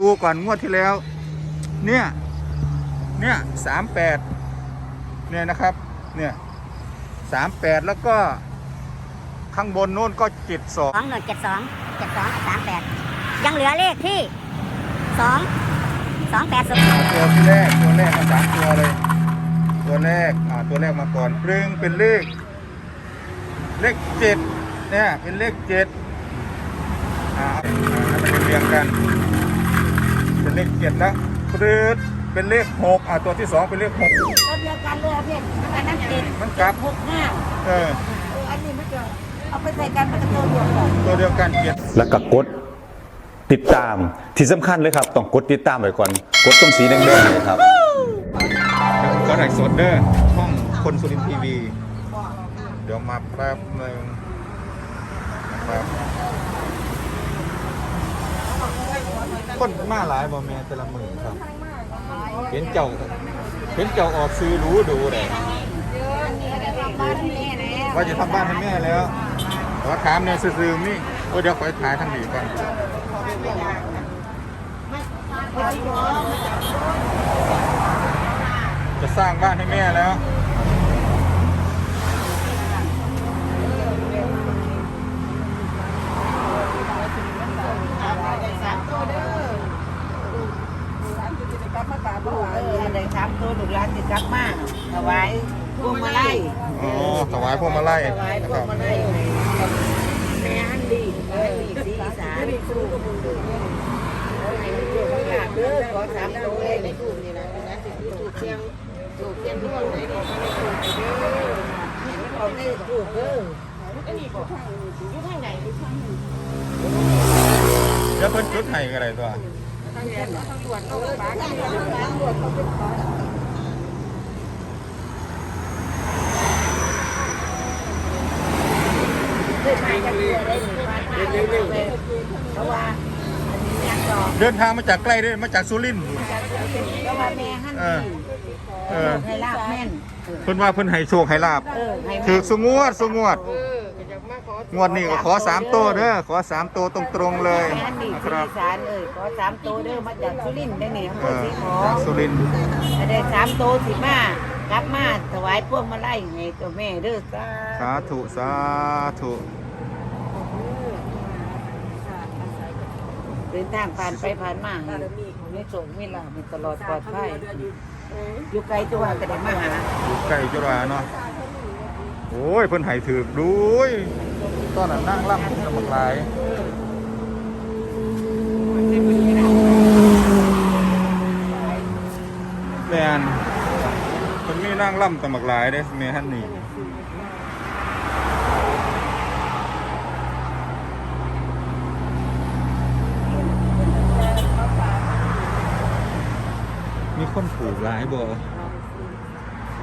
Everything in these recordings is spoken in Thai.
ดูก่อนงวดที่แล้ว เนี่ย เนี่ยสามแปดเนี่ยนะครับ เนี่ยสามแปดแล้วก็ ข้างบนโน้นก็เจ็ดสองสองหนึ่งเจ็ดสองเจ็ดสองสามแปดยังเหลือเลขที่สองสองแปดศูนย์ตัวที่แรกตัวแรกมาสามตัวเลย ตัวแรกอ่าตัวแรกมาก่อนปรึงเป็นเลข เลขเจ็ดเนี่ยเป็นเลขเจ็ดอ่าเอาไปเรียงกัน เป็นเลขเจ็ดแล้วปรึดเป็นเลขหกอ่าตัวที่สองเป็นเลขหกตัวเดียวกันเลยอะพี่อันนั้นเจ็ดมันกลับหกห้าเออเอออันนี้มันจะเอาไปใส่กันมันจะตัวเดียวกันตัวเดียวกันเจ็ดแล้วก็กดติดตามที่สำคัญเลยครับ ต้องกดติดตามไว้ก่อนกดตรงสีแดงๆเนี่ยครับเดี๋ยวผมก็ไลฟ์สดเด้อช่องคนสุรินทร์ทีวี เดี๋ยวมาแป๊บหนึ่งนะครับ คนมาหลายบ่แม่แต่ละมือครับ เห็นเจ้าเห็นเจ้าออกซื้อรู้ดูเลยว่าจะทำบ้านให้แม่แล้วแต่ว่าถามเนี่ยซื้อๆนี่เออเดี๋ยวขอถ่ายทางนี้ก่อนจะสร้างบ้านให้แม่แล้ว ได้สามตัวลูกหลานติดกลับมาถวายพวงมาลัย อ๋อถวายพวงมาลัยถวายนะพควรังบมาลัยแม่ฮันดีเอ้ยสีอีสานเด้อขอสามตัวเลยในกลุ่มนี่นะนะสิถูกเชียงถูกเชียงร่วงไหนนี่ไม่ถูกเด้อเห็นมันออกในถูกเด้อเดี๋ยวเพิ่นจุดให้ก็ได้ตัวเดินมาจากเรือได้หนึ่งวันมาเร็วๆ เพราะว่าอันนี้ยังดอกเดินทางมาจากใกล้ด้อมาจากสุรินทร์เพราะว่าแม่ฮันดีเออให้ลาบแม่นเพิ่นว่าเพิ่นให้โชคให้ลาบเออให้ถือสงวดสงวด งวดนี้ก็ขอสามตัวเด้อขอสามตัวตรงๆเลยแม่นี่นะคสีรับสารเอ้ยขอสามตัวเด้อมาจากสุรินทร์ได้เนี่ยเอำเภออสีขอจากสุรินทร์ถ้าได้สามตัวสิมากลับมาถวายพวงมาลัยให้ตัวแม่เด้อจ้าสาธุสาธุ เดินทางผ่านไปผ่านมาให้ไม่โศกไม่ลาไม่ตลอดปลอดภัยอยู่ไกลตัวก็ได้มาหาใกล้จุฬาเนาะโอ้ยเพิ่นให้ถือดูยตอนนั้นนั่งร่ำน้ำมันไหลายแมนเพิ่นมีนั่งร่ำตำบักหลายเด้แม่ฮันนี่ มีคนผูกหลายบ่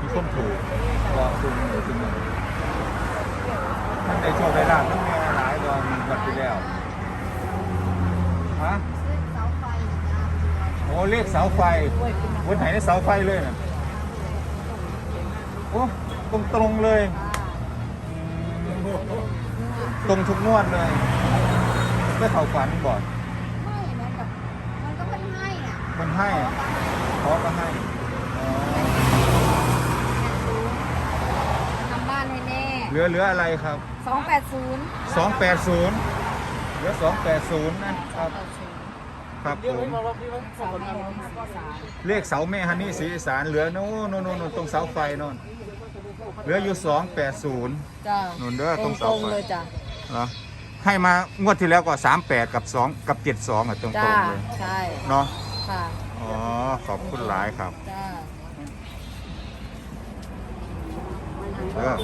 มีคนถูกก็ซุ่มหรือซุ่มหนึ่งมันได้โชคได้ลาบทั้งแม่หลายดอนวัดที่แล้วฮะโอ้เลขเสาไฟวันไหนได้เสาไฟเลยน่ะโอ้ตรงตรงๆเลยอืมตรงทุกงวดเลยได้เขาฝันก่อนไม่เหมือนกับมันก็เป็นให้อะมันให้ อะขอก็ให้อ๋อทำบ้านให้แน่เหลือเหลืออะไรครับ สองแปดศูนย์สองแปดศูนย์เหลือสองแปดศูนย์นะครับ ครับผมเลขเสาแม่ฮันนี่สีอีสานเหลือโน่นโน่นโน่นตรงเสาไฟโน่นเหลืออยู่สองแปดศูนย์จ้านู่นเด้อตรงเสาไฟ เลยจ้าเหรอให้มางวดที่แล้วก็สามแปดกับสองกับเจ็ดสองอะตรงจ้าๆเลยใช่เนาะค่ะ อ๋อ ขอบคุณหลายครับจ้าเออ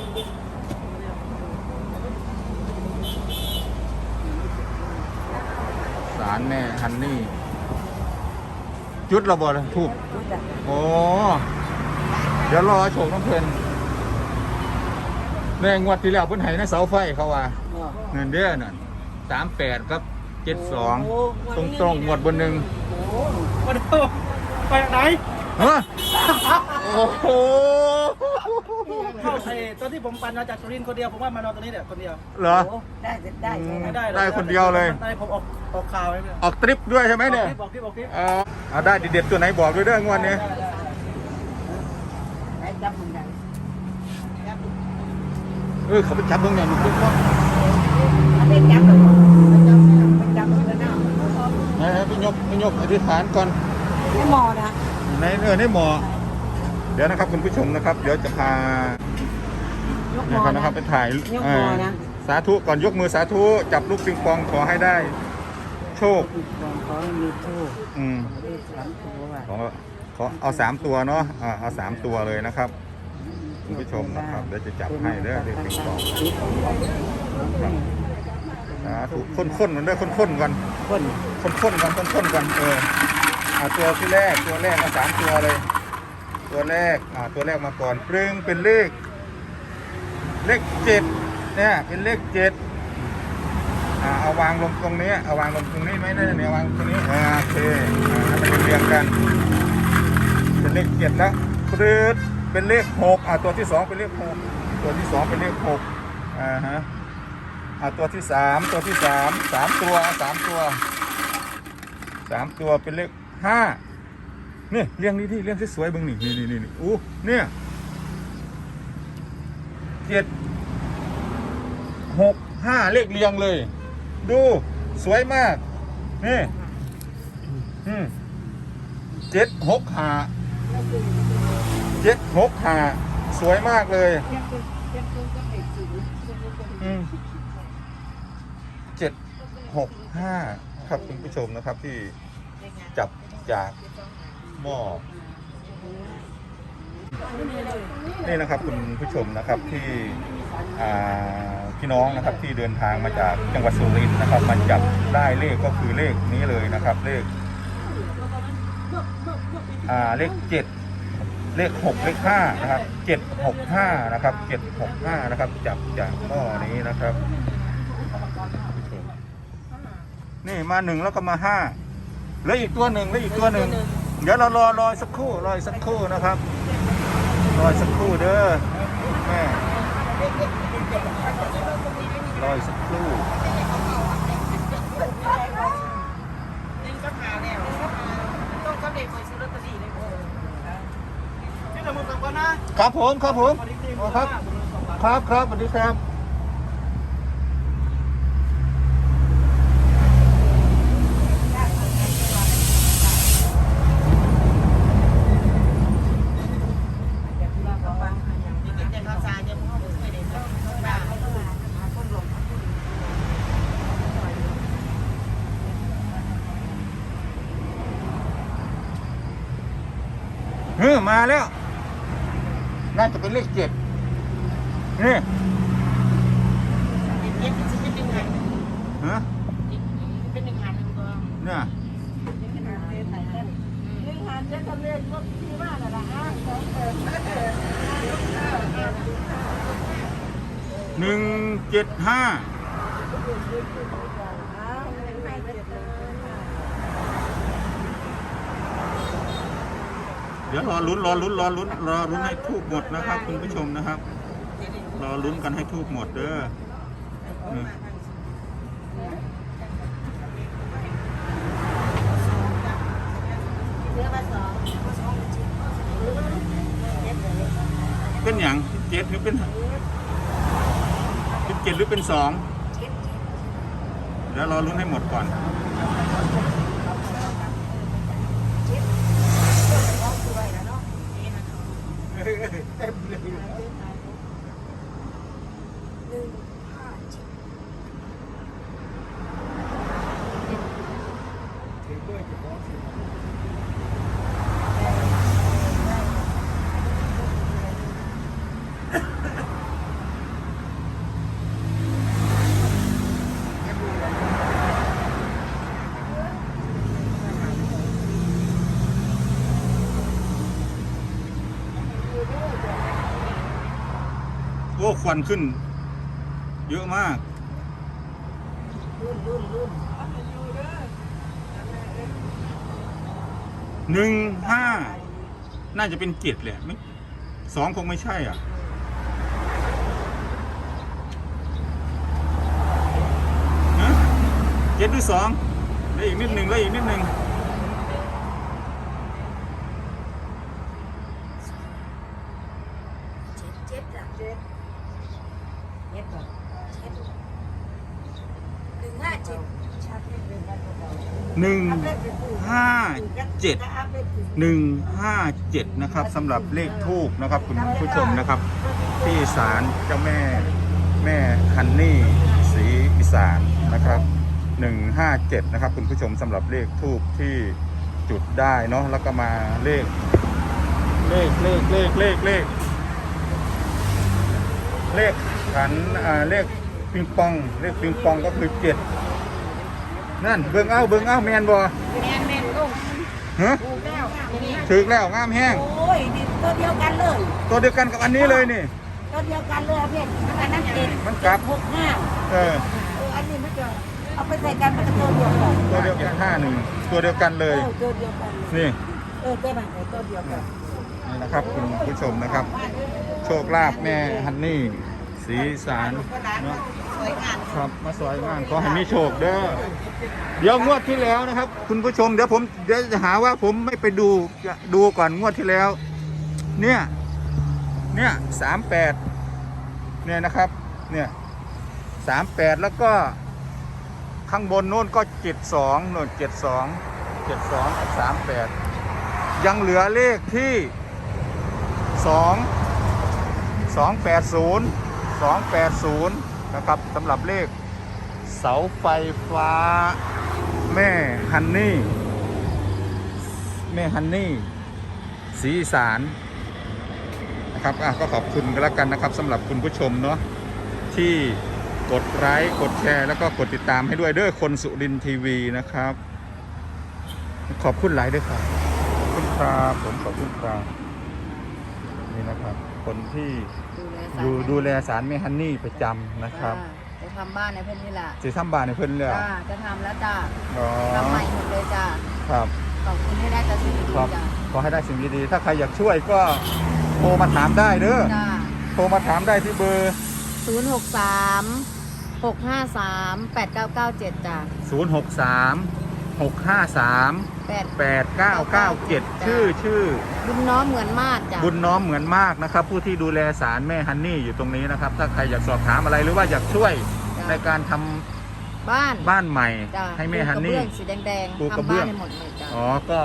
สารแม่ฮันนี่ จุดระเบิดทูบโอ้เดี๋ยวรอโฉกน้ำเพลินแรงวัดที่แล้วเพิ่นให้ในะเสาไฟเขาว่าเงินเดือนน่ะสามแปดครับเจ็ดสองตรงตรงๆงวดบนหนึ่ง ไปไหนเฮะโอ้โหเข้าไอ้ตอนที่ผมปั่นมาจากสุรินทร์คนเดียวผมว่ามานอนตรงนี้แหละคนเดียวเหรอ ได้ได้ไม่ได้หรอกได้คนเดียวเลย ได้ผมออกออกข่าวไว้เนี่ยออกทริปด้วยใช่ไหมเนี่ยบอกคลิปบอกคลิปเออเอาได้เด็ดๆตัวไหนบอกด้วยเด้องวดนี้ได้จับมึงได้จับเออเขาไปจับเบิ่งอย่างนี้ปุ๊บว่าอันนี้จับตัวจับจับตัวหน้า ไหนๆไป ยกไปยกอธิษฐานก่อนไม่มอนะในเออในหมอ เดี๋ยวนะครับคุณผู้ชมนะครับ เดี๋ยวจะพายกเนี่มยอครับนะนะครับไปถ่ายยกเอมืออนะ สาธุก่อนยกมือสาธุจับลูกปิงปองขอให้ได้ โชค ขอให้มีโชคอืมได้สามตัวว่ะขอขอเอาสามตัวเนาะอ่าเอาสามตัวเลยนะครับ คุณผู้ชมนะครับเดี๋ยวจะจับให้เด้อเด็กปิงปอง ครับ สาธุข้นๆมันเด้อข้นๆกันคนข้นๆกันข้นๆกันเอออ่าตัวที่แรกตัวแรกมาสามตัวเลย ตัวแรกอ่าตัวแรกมาก่อนปรึงเป็นเลข เลขเจ็ดเนี่ยเป็นเลขเจ็ดอ่าเอาวางลงตรงนี้เอาวางลงตรงนี้ไหมเนี่ยเนี่ยวางตรงนี้อ่าโอเคอ่ามันเรียงกันเป็นเลขเจ็ดแล้วปรืดเป็นเลขหกอ่าตัวที่สองเป็นเลขหกตัวที่สองเป็นเลขหกอ่าฮะ อ่าตัวที่สามตัวที่สามสามตัวสามตัวสามตัวเป็นเลขห้าเนี่ยเรียงนี้ที่เรียงสวยๆบึงนี่นี่นี่นี่นี่อู้เนี่ยเจ็ดหกห้าเลขเรียงเลย ดูสวยมากนี่อืมเจ็ดหกห้าเจ็ดหกห้าสวยมากเลย หกห้าครับคุณผู้ชมนะครับที่จับจากหม้อนี่นะครับคุณผู้ชมนะครับที่พี่น้องนะครับที่เดินทางมาจากจังหวัดสุรินทร์นะครับ มันจับได้เลขก็คือเลขนี้เลยนะครับ เลขเลขเจ็ดเลขหกเลขห้านะครับเจ็ดหกห้านะครับเจ็ดหกห้านะครับ จับจากหม้อนี้นะครับ นี่มาหนึ่งแล้วก็มาห้าเหลืออีกตัวหนึ่งเหลืออีกตัวหนึ่งเดี๋ยวเรารอรอสักครู่รออีกสักครู่นะครับ รออีกสักครู่เด้อแม่รออีกสักครู่นี่ก็หาแล้วต้องกับเด็กคอยซื้อลอตเตอรี่เลยที่เรามือกับกันนะครับผมครับผมวันนี้ที่อ๋อครับครับครับสวัสดีครับ แต่ภาษาจะพ่อไม่ได้ต้องบ้า เฮ้ยมาแล้ว น่าจะ เลขเจ็ดนี่เย็นๆเป็นหนึ่งหันฮะเป็นหนึ่งหันหนึ่งตัวเนี่ยหนึ่งเจ็ดห้า เดี๋ยวรอลุ้นรอลุ้นรอลุ้นรอลุ้นให้ทูบหมดนะครับ คุณผู้ชมนะครับ รอลุ้นกันให้ทูบหมดเด้อเป็นอย่างเจ็ดหรือเป็นเป็นเจ็ดหรือเป็นสองเดี๋ยวรอลุ้นให้หมดก่อน โอ้ควันขึ้น เยอะมากหนึ่งห้าน่าจะเป็นเจ็ดแหละไม่สองคงไม่ใช่อะฮะเจ็ดหรือสองแล้วอีกนิดหนึ่งแล้วอีกนิดหนึ่ง เจ็ดอะเจ็ดเจ็ดอะเจ็ดหนึ่งห้าเจ็ด หนึ่งห้าเจ็ดหนึ่งห้าเจ็ดนะครับสำหรับเลขทูบนะครับคุณผู้ชมนะครับ ที่ศาลเจ้าแม่แม่ฮันนี่ศรีอีสานนะครับหนึ่งห้าเจ็ดนะครับคุณผู้ชมสำหรับเลขทูบที่จุดได้เนาะแล้วก็มาเลข เลขเลขเลขเลขเลขเลขขันอ่าเลขปิงปอง เลขปิงปองก็คือเจ็ดนั่นเบิ่งเอ้าเบิ่งเอ้าแมนบ่แมนแม่นลูก ฮะถูกแล้วนี่ถึกแล้วงามแห้ง โอ้ยนี่ตัวเดียวกันเลยตัวเดียวกันกับอันนี้เลยนี่ ตัวเดียวกันเลยอะเพื่อนอันนั้นเจ็ดมันกลับ หกห้าเออ เอออันนี้มันจะเอาไปใส่กันมันก็ตัวเดียวกันตัวเดียวกันห้าหนึ่งตัวเดียวกันเลเอย อตัวเดียวกันเลยนี่เออตัวนั้นเออตัวเดียวกัน นี่นะครับคุณผู้ชมนะครับ โชคลาภแม่ฮันนี่สีสารเนาะส วยงามครับมาสวยงานขอให้มีโชคเด้อเดี๋ยวงวดที่แล้วนะครับ คุณผู้ชมเดี๋ยวผมเดี๋ยวจะหาว่าผมไม่ไปดูดูก่อนงวดที่แล้ว เนี่ย เนี่ยสามแปดเนี่ยนะครับ เนี่ยสามแปดแล้วก็ข้างบนโน้นก็เจ็ดสองโน่นเจ็ดสองเจ็ดสองกับสามแปดยังเหลือเลขที่สองสองแปดศูนย์สองแปดศูนย์ นะครับสำหรับเลขเสาไฟฟ้า แม่ฮันนี่ แม่ฮันนี่สีอีสารนะครับอะก็ขอบคุณกันแล้วกันนะครับสำหรับคุณผู้ชมเนาะที่กดไลค์กดแชร์แล้วก็กดติดตามให้ด้วยเด้อคนสุรินทร์ทีวีนะครับ ขอบคุณหลายด้วยครับขอบคุณครับผมขอบคุณครับนี่นะครับ คนที่ ดูดูแลสารเมฮันนี่ประจำนะครับ จะทำบ้านในเพื่อนนี่แหละจะทำบ้านในเพื่อนเลยจ้าจะทำแล้วจ้าทำใหม่หมดเลยจ้าครับขอบคุณให้ได้จะสิ่งดีๆจ้าขอให้ได้สิ่งดีๆถ้าใครอยากช่วยก็โทรมาถามได้เด้อโทรมาถามได้ที่เบอร์ 0 6 3 6 5 3 8 9 9 7จ้า0 6 3 653 แปด8997 ชื่อชื่อ บุญน้อมเหมือนมาดจ้าบุญน้อมเหมือนมากนะครับ ผู้ที่ดูแลสารแม่ฮันนี่อยู่ตรงนี้นะครับ ถ้าใครอยากสอบถามอะไรหรือว่าอยากช่วยในการทำบ้านบ้านใหม่จ้าให้แม่ฮันนี่ ปูกระเบื้องสีแดงปูๆกระทำเบื้บ้าอนง ให้หมดเลยจ้าอ๋อก็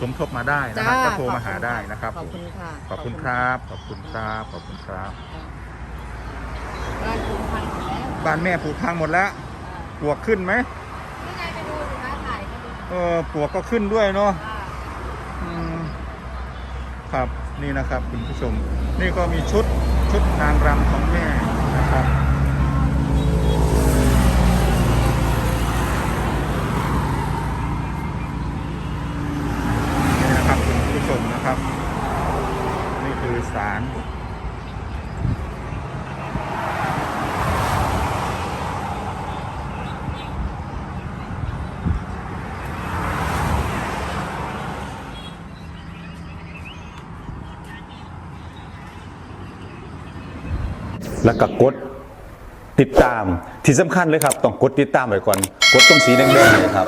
สมทบมาได้นะจ้าครับก็โทรมาหาได้นะครับขอบคุณค่ะขอบคุณครับ ขอบคุณครับ ขอบคุณครับ บ้านคุณพังหมดแล้วบ้านแม่ปลูกพังหมดแล้วปลวกขึ้นไหม นี่ไงไปดูสิคะถ่ายไปดู เออปวกก็ขึ้นด้วยเนาะครับนี่นะครับคุณผู้ชม นี่ก็มีชุดชุดนางรำของแม่นะครับนี่นะครับคุณผู้ชมนะครับ นี่คือสาร แล้วก็กดติดตามที่สำคัญเลยครับ ต้องกดติดตามไว้ก่อน กดตรงสีแดงๆเลยครับ